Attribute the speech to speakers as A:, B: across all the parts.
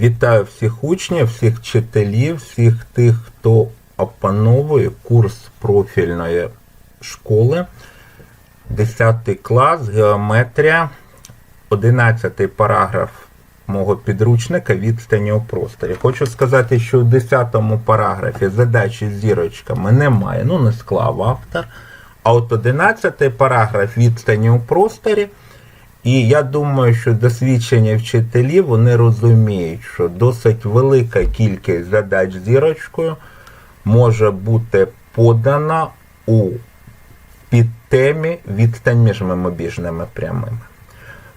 A: Вітаю всіх учнів, всіх вчителів, всіх тих, хто опановує курс профільної школи. 10 клас, геометрія, 11 параграф мого підручника відстані у просторі. Хочу сказати, що у 10 параграфі задачі з зірочками немає, ну не склав автор. А от 11 параграф відстані у просторі. І я думаю, що досвідчені вчителі вони розуміють, що досить велика кількість задач зірочкою може бути подана у підтемі відстань між мимобіжними прямими.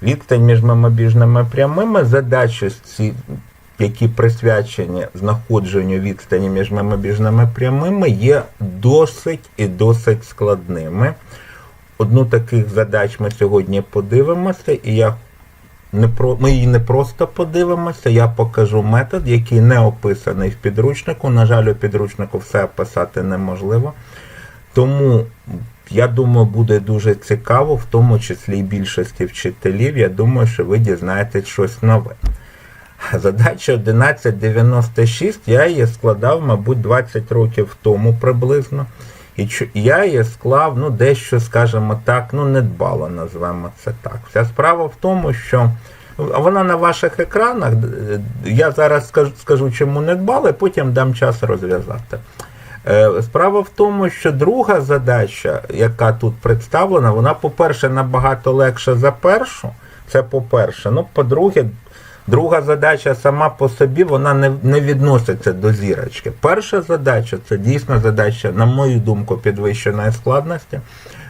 A: Відстань між мимобіжними прямими задачі, які присвячені знаходженню відстані між мимобіжними прямими, є досить і досить складними. Одну таких задач ми сьогодні подивимося, і я не про ми її не просто подивимося, я покажу метод, який не описаний в підручнику. На жаль, у підручнику все описати неможливо. Тому я думаю, буде дуже цікаво, в тому числі і більшості вчителів. Я думаю, що ви дізнаєтесь щось нове. Задача 1196, я її складав, мабуть, 20 років тому приблизно. І я її склав, ну, дещо, скажімо так, ну, недбало, назвемо це так. Вся справа в тому, що вона на ваших екранах. Я зараз скажу, скажу чому недбало, потім дам час розв'язати. Справа в тому, що друга задача, яка тут представлена, вона, по-перше, набагато легша за першу. Це по-перше. Ну, по-друге, друга задача сама по собі вона не не відноситься до зірочки. Перша задача це дійсно задача, на мою думку, підвищеної складності.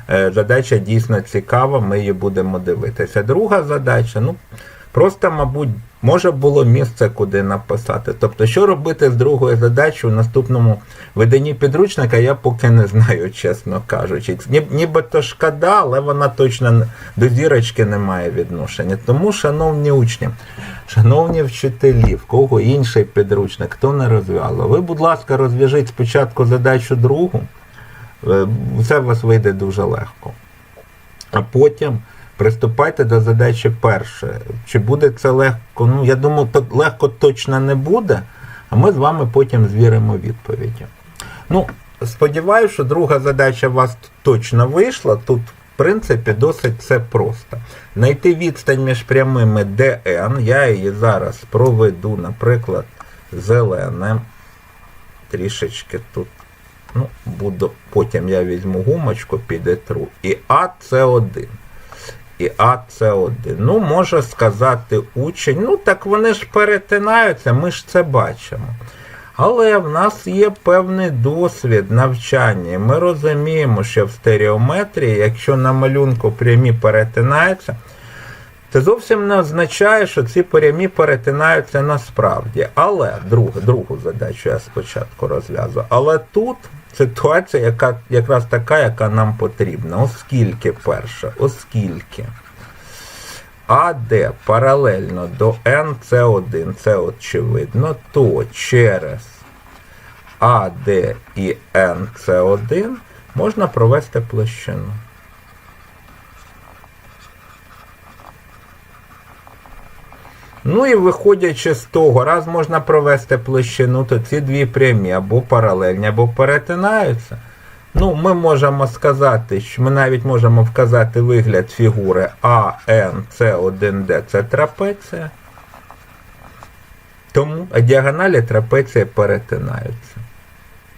A: Задача дійсно цікава, ми її будемо дивитися. Друга задача, ну, просто, мабуть, може було місце, куди написати. Тобто, що робити з другою задачею в наступному виданні підручника, я поки не знаю, чесно кажучи. Нібито шкода, але вона точно до зірочки не має відношення. Тому, шановні учні, шановні вчителі, в кого інший підручник, хто не розв'язав, ви, будь ласка, розв'яжіть спочатку задачу другу. Це у вас вийде дуже легко. А потім. Приступайте до задачі першої. Чи буде це легко? Ну, я думаю, то легко точно не буде, а ми з вами потім звіримо відповіді. Ну, сподіваюся, що друга задача у вас точно вийшла. Тут, в принципі, досить все просто. Знайти відстань між прямими DN. Я її зараз проведу, наприклад, зеленим. Трішечки тут. Ну, буду, Потім я візьму гумочку, підетру. І А це 1 і А це 1 Ну, може сказати учень, ну так вони ж перетинаються, ми ж це бачимо. Але в нас є певний досвід навчання. Ми розуміємо, що в стереометрії, якщо на малюнку прямі перетинаються, це зовсім не означає, що ці прямі перетинаються насправді. Але другу, другу задачу я спочатку розв'язую. Але тут ситуація, яка якраз така, яка нам потрібна. Оскільки перша, оскільки АД паралельно до НС1, це очевидно, то через АД і НС1 можна провести площину. Ну і виходячи з того, раз можна провести площину, то ці дві прямі або паралельні, або перетинаються. Ну, Ми можемо сказати, що ми навіть можемо вказати вигляд фігури АН, С1Д це трапеція. Тому діагоналі трапеції перетинаються.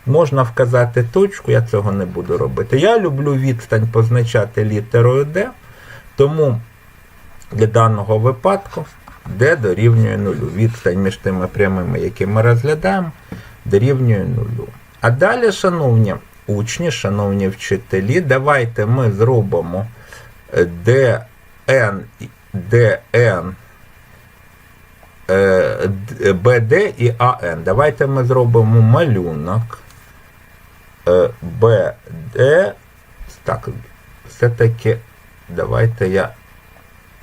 A: Можна вказати точку, я цього не буду робити. Я люблю відстань позначати літерою D, тому для даного випадку D дорівнює нулю. Відстань між тими прямими, які ми розглядаємо, дорівнює нулю. А далі, шановні учні, шановні вчителі, давайте ми зробимо DN, DN, BD і AN. Давайте ми зробимо малюнок BD. Так, все-таки давайте я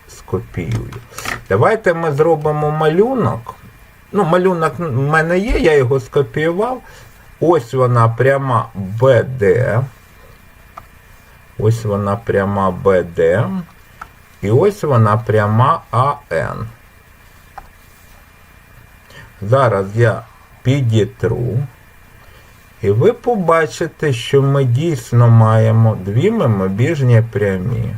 A: скопіюю. Давайте ми зробимо малюнок. Ну, малюнок в мене є, я його скопіював. Ось вона пряма BD. Ось вона пряма BD. І ось вона пряма АН. Зараз я підітру. І ви побачите, що ми дійсно маємо дві мимобіжні прямі.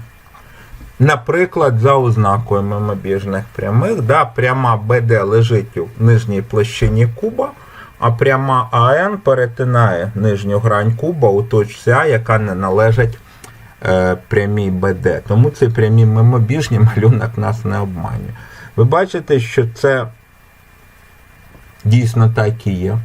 A: Наприклад, за ознакою мимобіжних прямих, да, пряма BD лежить у нижній площині куба, а пряма АН перетинає нижню грань куба у точці А, яка не належить е, прямій BD. Тому ці прямі мимобіжні малюнок нас не обманює. Ви бачите, що це дійсно так і є.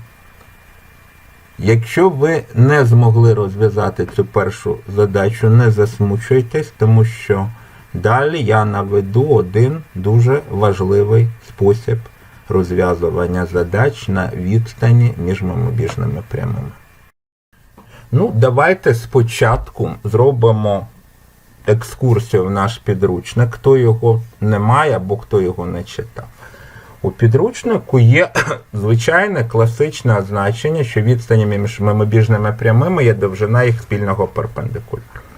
A: Якщо ви не змогли розв'язати цю першу задачу, не засмучуйтесь, тому що далі я наведу один дуже важливий спосіб розв'язування задач на відстані між мимобіжними прямими. Ну, давайте спочатку зробимо екскурсію в наш підручник, хто його не має або хто його не читав. У підручнику є звичайне класичне означення, що відстані між мимобіжними прямими є довжина їх спільного перпендикуляру.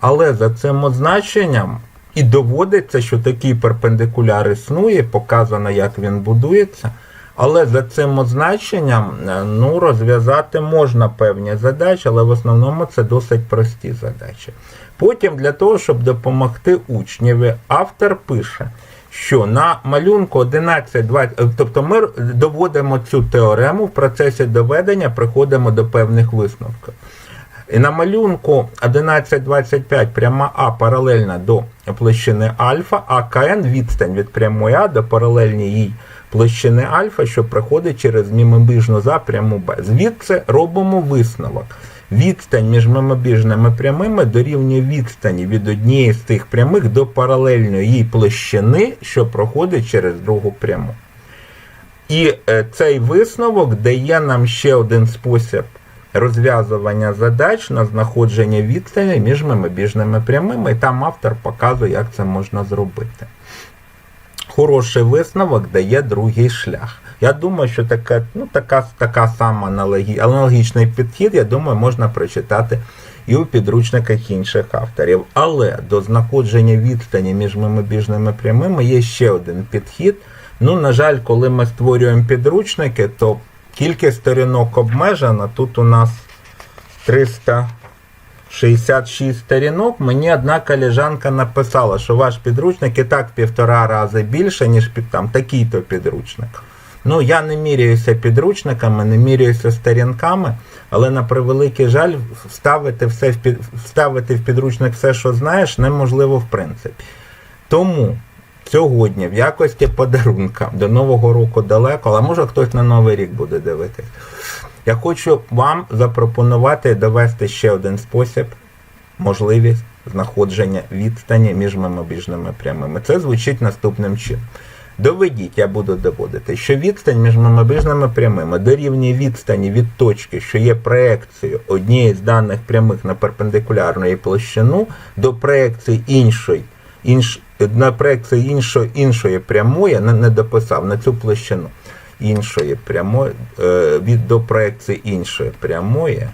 A: Але за цим означенням і доводиться, що такий перпендикуляр існує, показано, як він будується. Але за цим означенням е, ну, розв'язати можна певні задачі, але в основному це досить прості задачі. Потім для того, щоб допомогти учнєві, автор пише, що на малюнку 11-20, тобто ми доводимо цю теорему в процесі доведення, приходимо до певних висновків. На малюнку 11.25 пряма А паралельна до площини альфа, а КН відстань від прямої А до паралельній їй площини альфа, що проходить через мімобіжну за пряму Б. Звідси робимо висновок. Відстань між мимобіжними прямими дорівнює відстані від однієї з тих прямих до паралельної їй площини, що проходить через другу пряму. І е, цей висновок дає нам ще один спосіб розв'язування задач на знаходження відстані між мимобіжними прямими, і там автор показує, як це можна зробити. Хороший висновок дає другий шлях. Я думаю, що така, ну, така, така сама аналогі, аналогічний підхід, я думаю, можна прочитати і у підручниках інших авторів. Але до знаходження відстані між мимобіжними прямими є ще один підхід. Ну, на жаль, коли ми створюємо підручники, то кількість сторінок обмежена. Тут у нас 366 сторінок. Мені одна колежанка написала, що ваш підручник і так півтора рази більше, ніж там такий-то підручник. Ну, я не міряюся підручниками, не міряюся сторінками, але на превеликий жаль, вставити, все в під, вставити в підручник все, що знаєш, неможливо в принципі. Тому сьогодні, в якості подарунка до Нового року далеко, але може хтось на Новий рік буде дивитись. Я хочу вам запропонувати довести ще один спосіб, можливість знаходження відстані між мимобіжними прямими. Це звучить наступним чином. Доведіть, я буду доводити, що відстань між мимобіжними прямими дорівнює відстані від точки, що є проекцією однієї з даних прямих на перпендикулярну площину, до проекції іншої, інш, на проекції іншої, іншої прямої, не, не дописав на цю площину іншої прямої, е, від до проекції іншої прямої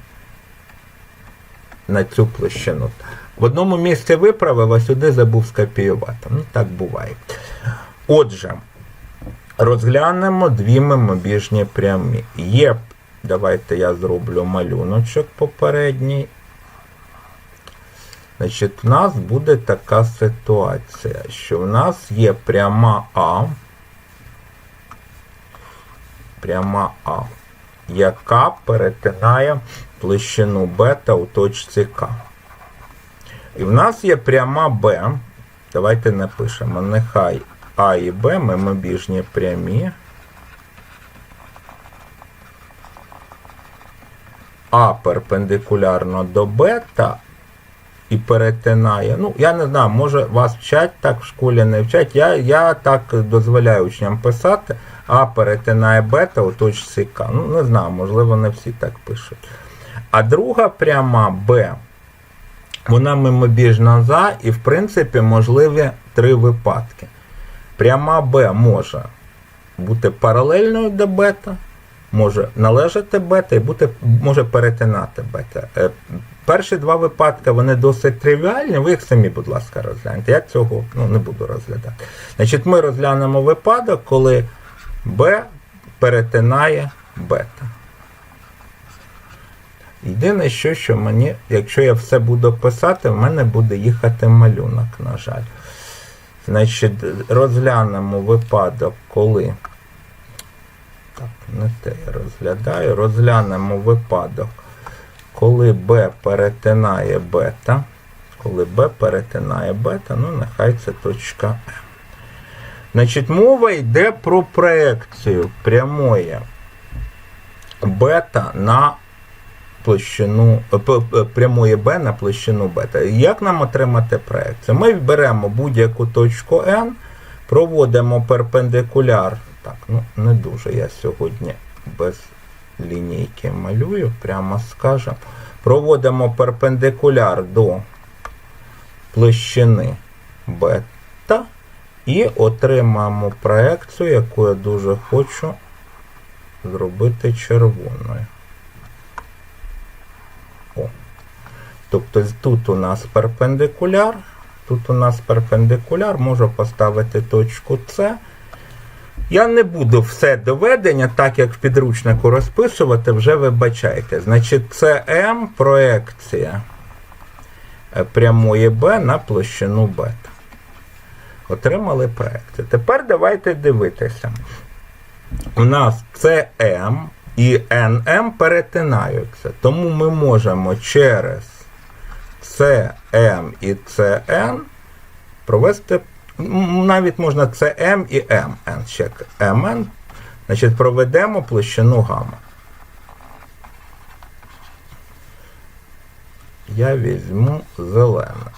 A: на цю площину. В одному місці виправив, а сюди забув скопіювати. Ну, так буває. Отже, розглянемо дві мимобіжні прямі. Є, давайте я зроблю малюночок попередній. Значить, у нас буде така ситуація, що в нас є пряма А, пряма А, яка перетинає площину бета у точці К. І в нас є пряма Б. Давайте напишемо. Нехай А і Б мимобіжні прямі. А перпендикулярно до бета і перетинає. Ну, я не знаю, може вас вчать так в школі не вчать. Я я так дозволяю учням писати. А перетинає бета у точці К. Ну, не знаю, можливо, не всі так пишуть. А друга пряма Б, вона мимобіжна за, і, в принципі, можливі три випадки. Пряма Б може бути паралельною до бета, може належати бета і бути, може перетинати бета. Перші два випадки вони досить тривіальні, ви їх самі, будь ласка, розгляньте. Я цього ну, не буду розглядати. Значить, Ми розглянемо випадок, коли Б перетинає бета. Єдине, що, що мені, якщо я все буду писати, в мене буде їхати малюнок, на жаль. Значить, розглянемо випадок, коли. Так, не те я розглядаю. Розглянемо випадок, коли B перетинає бета. Коли B перетинає бета, ну нехай це точка М. Значить, мова йде про проекцію прямої бета на площину е, прямої Б на площину бета. Як нам отримати проекцію? Ми беремо будь-яку точку N, проводимо перпендикуляр. Так, ну не дуже я сьогодні без лінійки малюю, прямо скажемо. Проводимо перпендикуляр до площини бета і отримаємо проекцію, яку я дуже хочу зробити червоною. О. Тобто тут у нас перпендикуляр, тут у нас перпендикуляр, можу поставити точку С. Я не буду все доведення, так як в підручнику розписувати, вже вибачайте. Значить, це М проекція прямої Б на площину бета. Отримали проекцію. Тепер давайте дивитися. У нас CM і NM перетинаються. Тому ми можемо через CM і CN провести. М, Навіть можна CM і MN. Ще MN. Значить, проведемо площину гамма. Я візьму зелене.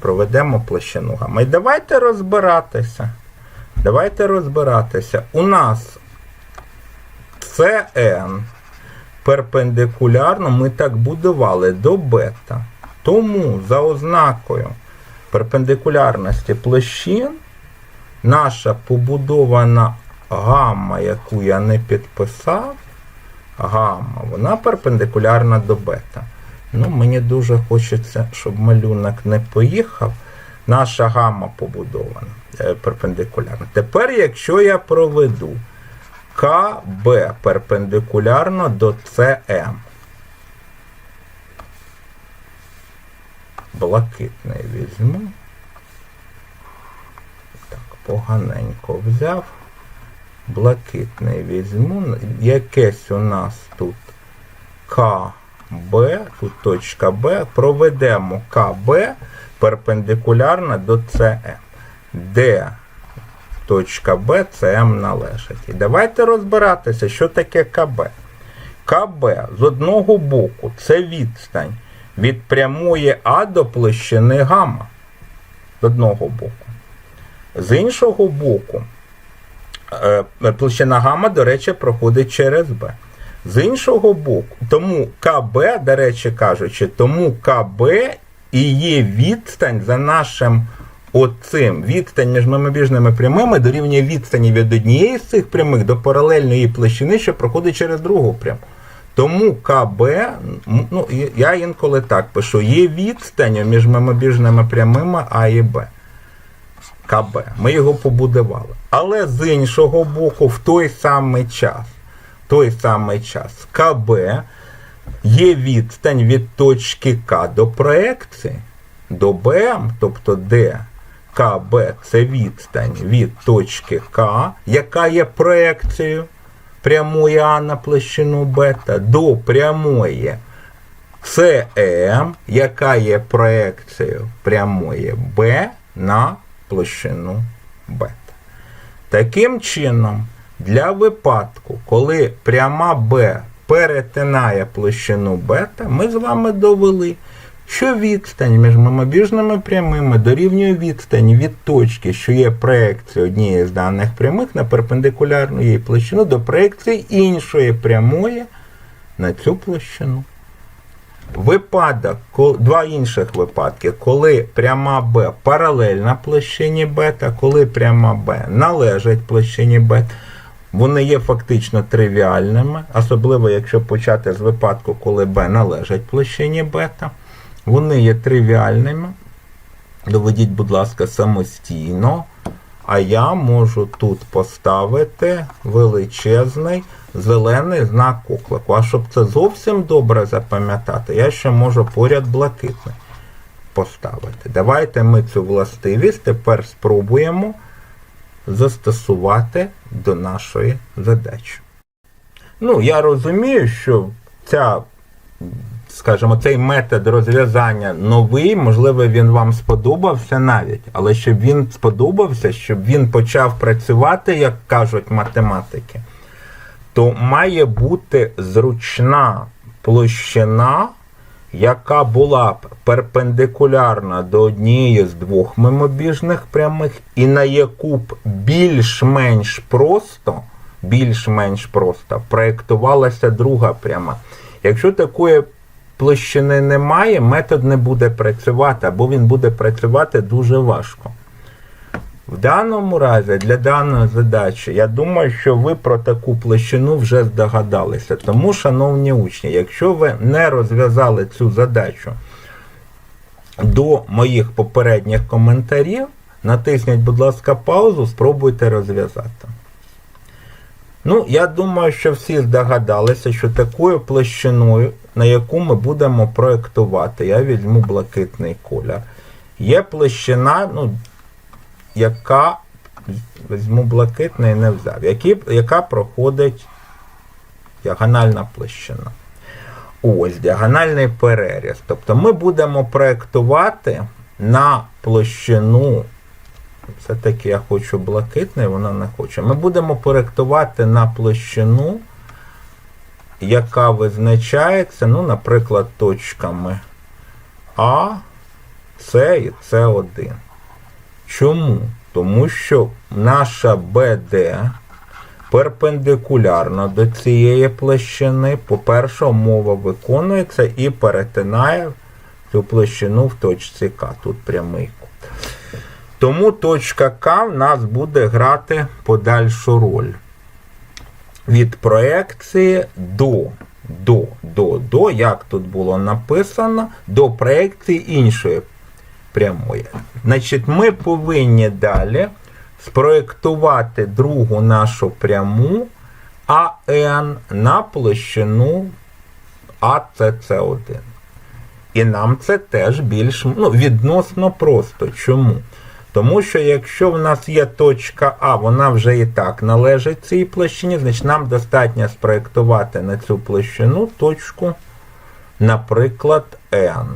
A: Проведемо площину гамма. І давайте розбиратися. Давайте розбиратися. У нас CN перпендикулярно ми так будували до бета. Тому за ознакою перпендикулярності площин наша побудована гамма, яку я не підписав, гамма, вона перпендикулярна до бета. Ну, мені дуже хочеться, щоб малюнок не поїхав. Наша гамма побудована е, перпендикулярно. Тепер, якщо я проведу КБ перпендикулярно до СМ. Блакитний візьму. Так, поганенько взяв. Блакитний візьму. Якесь у нас тут КБ, тут точка Б. Проведемо КБ перпендикулярно до СМ. Де точка Б СМ належить. І давайте розбиратися, що таке КБ. КБ з одного боку це відстань від прямої А до площини гамма. З одного боку. З іншого боку, е, площина гамма, до речі, проходить через Б. З іншого боку, тому КБ, до речі кажучи, тому КБ і є відстань за нашим оцим відстань між мимобіжними прямими дорівнює відстані від однієї з цих прямих до паралельної площини, що проходить через другу пряму. Тому КБ, ну, я інколи так пишу, є відстань між мимобіжними прямими А і Б. КБ. Ми його побудували. Але з іншого боку, в той самий час, той самий час КБ є відстань від точки К до проекції, до БМ, тобто де КБ це відстань від точки К, яка є проекцією прямої А на площину бета, до прямої СМ, яка є проекцією прямої Б на площину бета. Таким чином, для випадку, коли пряма Б перетинає площину бета, ми з вами довели, що відстань між мимобіжними прямими дорівнює відстані від точки, що є проекцією однієї з даних прямих на перпендикулярну її площину до проекції іншої прямої на цю площину. Випадок, два інших випадки, коли пряма Б паралельна площині бета, коли пряма Б належить площині бета, вони є фактично тривіальними, особливо якщо почати з випадку, коли Б належить площині бета. Вони є тривіальними. Доведіть, будь ласка, самостійно. а я можу тут поставити величезний зелений знак оклику. А щоб це зовсім добре запам'ятати, я ще можу поряд блакитний поставити. Давайте ми цю властивість тепер спробуємо застосувати до нашої задачі. Ну, я розумію, що ця, скажімо, цей метод розв'язання новий, можливо, він вам сподобався навіть, але щоб він сподобався, щоб він почав працювати, як кажуть математики, то має бути зручна площина, яка була б перпендикулярна до однієї з двох мимобіжних прямих, і на яку б більш-менш просто, більш-менш просто проєктувалася друга пряма. Якщо такої площини немає, метод не буде працювати, або він буде працювати дуже важко. В даному разі, для даної задачі, я думаю, що ви про таку площину вже здогадалися. Тому, шановні учні, якщо ви не розв'язали цю задачу до моїх попередніх коментарів, натисніть, будь ласка, паузу, спробуйте розв'язати. Ну, я думаю, що всі здогадалися, що такою площиною, на яку ми будемо проєктувати, я візьму блакитний колір. Є площина, ну, яка візьму блакитний не взяв, які, яка проходить діагональна площина. Ось діагональний переріз. Тобто ми будемо проєктувати на площину. Все-таки я хочу блакитний, вона не хоче. Ми будемо проєктувати на площину, яка визначається, ну, наприклад, точками А, С і С1. Чому? Тому що наша БД перпендикулярно до цієї площини, по-перше, умова виконується і перетинає цю площину в точці К. Тут прямий кут. Тому точка К в нас буде грати подальшу роль. Від проекції до, до, до, до, як тут було написано, до проекції іншої прямої. Значить, ми повинні далі спроєктувати другу нашу пряму АН на площину АЦЦ1. І нам це теж більш ну, відносно просто. Чому? Тому що якщо в нас є точка А, вона вже і так належить цій площині, значить нам достатньо спроєктувати на цю площину точку, наприклад, N.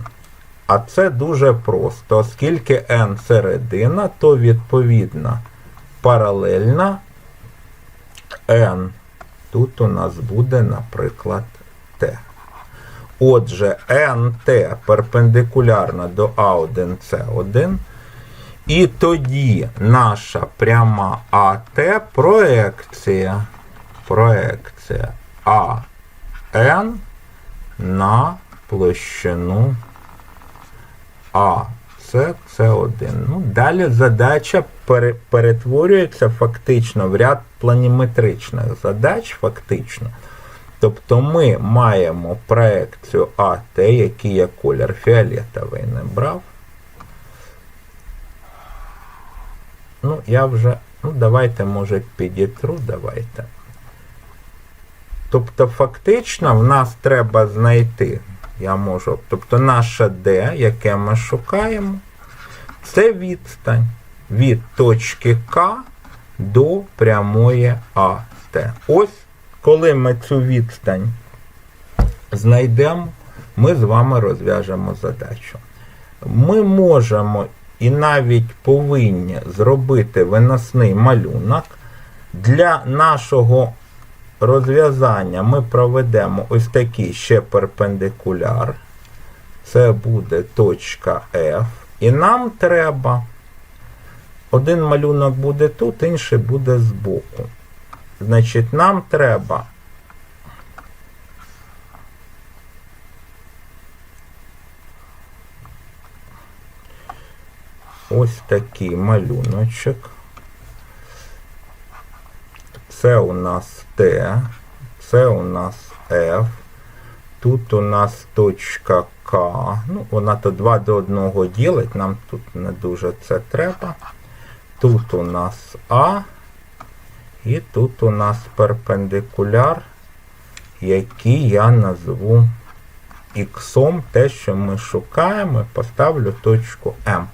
A: А це дуже просто, оскільки n середина, то відповідно паралельна n. Тут у нас буде, наприклад, t. Отже, nt перпендикулярна до А1С1. І тоді наша пряма АТ проекція, проекція АН на площину а, це С1. Ну, Далі задача перетворюється фактично в ряд планіметричних задач, фактично. Тобто ми маємо проекцію АТ, який я колір фіолетовий не брав. Ну, я вже, ну, давайте, може, підітру, давайте. Тобто, фактично, в нас треба знайти я можу. Тобто наше D, яке ми шукаємо, це відстань від точки К до прямої АТ. Ось, коли ми цю відстань знайдемо, ми з вами розв'яжемо задачу. Ми можемо і навіть повинні зробити виносний малюнок для нашого розв'язання ми проведемо ось такий ще перпендикуляр. Це буде точка F. І нам треба. Один малюнок буде тут, інший буде збоку. Значить, нам треба. Ось такий малюночок. Це у нас Т, це у нас F. Тут у нас точка К. Ну, вона то 2 до 1 ділить, нам тут не дуже це треба. Тут у нас А. І тут у нас перпендикуляр, який я назву іксом, те, що ми шукаємо, поставлю точку М.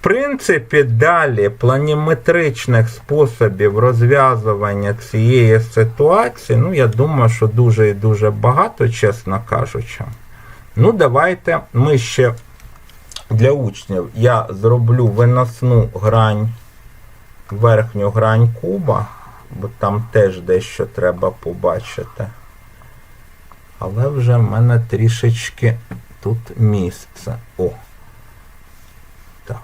A: Принципі, далі планіметричних способів розв'язування цієї ситуації, ну, я думаю, що дуже і дуже багато, чесно кажучи. Ну, давайте ми ще для учнів я зроблю виносну грань, верхню грань куба, бо там теж дещо треба побачити. Але вже в мене трішечки тут місце. О. Так.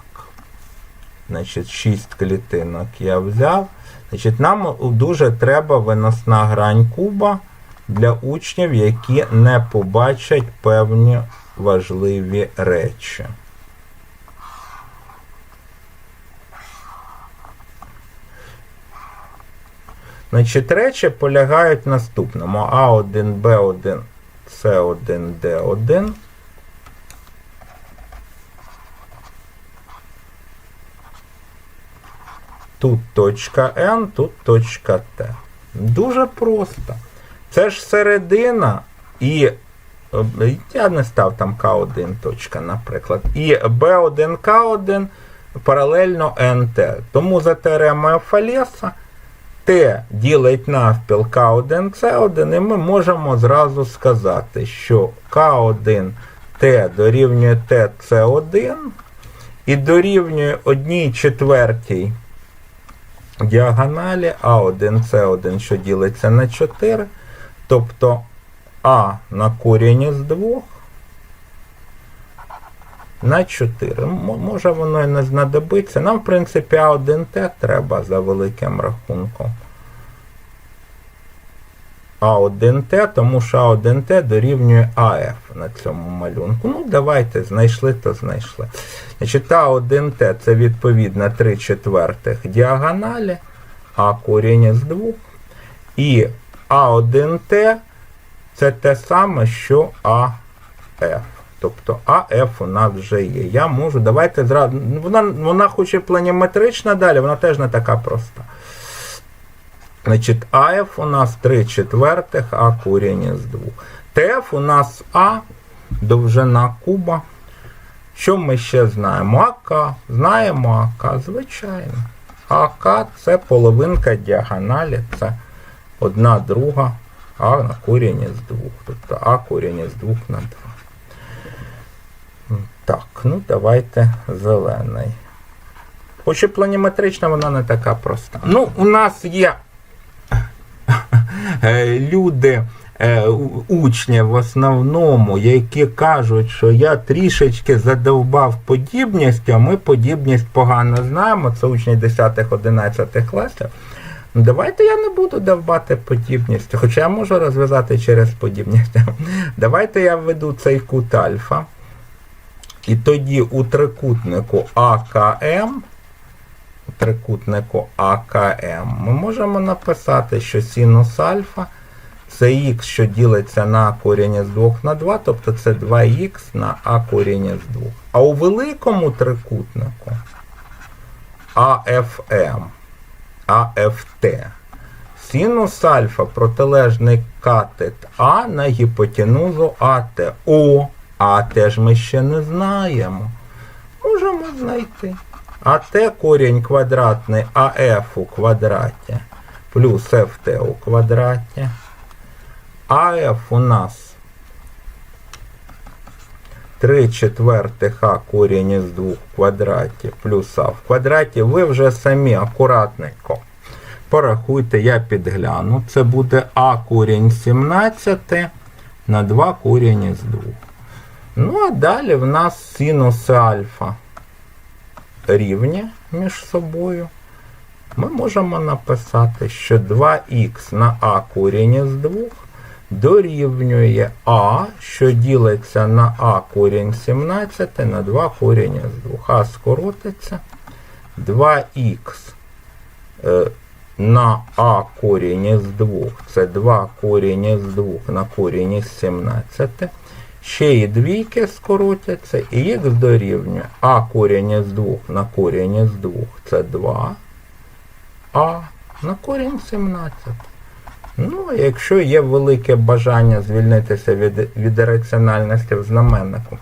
A: Значить, 6 клітинок я взяв. Значить, нам дуже треба виносна грань куба для учнів, які не побачать певні важливі речі. Значить, речі полягають в наступному. А1, Б1, С1, Д1. Тут точка N, тут точка Т. Дуже просто. Це ж середина і. е, Я не став там К1 точка, наприклад. І B1, К1 паралельно НТ. Тому за теоремою Фалеса Т ділить навпіл К1, С1, і ми можемо зразу сказати, що К1 Т дорівнює Т С1 і дорівнює 1 четвертій діагоналі А1, С1, що ділиться на 4, тобто А на корінь із 2 на 4. Може воно і не знадобиться. Нам, в принципі, А1Т треба за великим рахунком. А1Т, тому що А1Т дорівнює АФ на цьому малюнку. Ну, давайте, знайшли, то знайшли. Значить, А1Т це відповідно 3 четвертих діагоналі, А корінь з 2. І А1Т це те саме, що АФ. Тобто АФ у нас вже є. Я можу, давайте зразу. Вона, вона хоч і планіметрична далі, вона теж не така проста. Значить, АФ у нас 3 четвертих, А корінь з 2. ТФ у нас А, довжина куба. Що ми ще знаємо? АК. Знаємо АК, звичайно. АК це половинка діагоналі, це одна друга А на корінь з 2. Тобто А корінь з 2 на 2. Так, ну давайте зелений. Хоч і планіметрична, вона не така проста. Ну, у нас є люди, е, учні в основному, які кажуть, що я трішечки задовбав подібністю, а ми подібність погано знаємо. Це учні 10-11 класів. Ну, Давайте я не буду довбати подібність, хоча я можу розв'язати через подібність. Давайте я введу цей кут альфа. І тоді у трикутнику АКМ, трикутнику АКМ, ми можемо написати, що синус альфа це х, що ділиться на корінь з 2 на 2, тобто це 2х на А корінь з 2. А у великому трикутнику АФМ, АФТ, синус альфа протилежний катет А на гіпотенузу АТ. О, а теж ми ще не знаємо. Можемо знайти. АТ корінь квадратний АФ у квадраті плюс ФТ у квадраті. АФ у нас 3 четвертих А корінь із 2 в квадраті плюс А в квадраті. Ви вже самі акуратненько порахуйте, я підгляну. Це буде А корінь 17 на 2 корінь із 2. Ну, а далі в нас синуси альфа рівні між собою. Ми можемо написати, що 2х на А корінь із 2 дорівнює А, що ділиться на А корінь 17 на 2 корінь із 2. А скоротиться. 2х е, на А корінь із 2. Це 2 корінь із 2 на корінь із 17. Ще і двійки скоротяться, і х дорівнює а корінь із 2 на корінь із 2 це 2, а на корінь 17. Ну, якщо є велике бажання звільнитися від, від раціональності в знаменнику,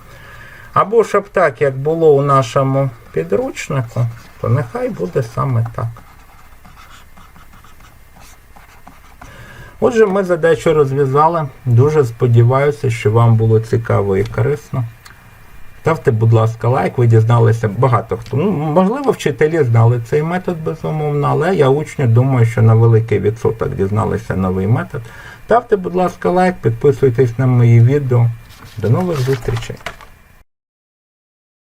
A: або щоб так, як було у нашому підручнику, то нехай буде саме так. Отже, ми задачу розв'язали. Дуже сподіваюся, що вам було цікаво і корисно. Ставте, будь ласка, лайк, ви дізналися багато хто. Ну, можливо, вчителі знали цей метод, безумовно, але я учню думаю, що на великий відсоток дізналися новий метод. Ставте, будь ласка, лайк, підписуйтесь на мої відео. До нових зустрічей!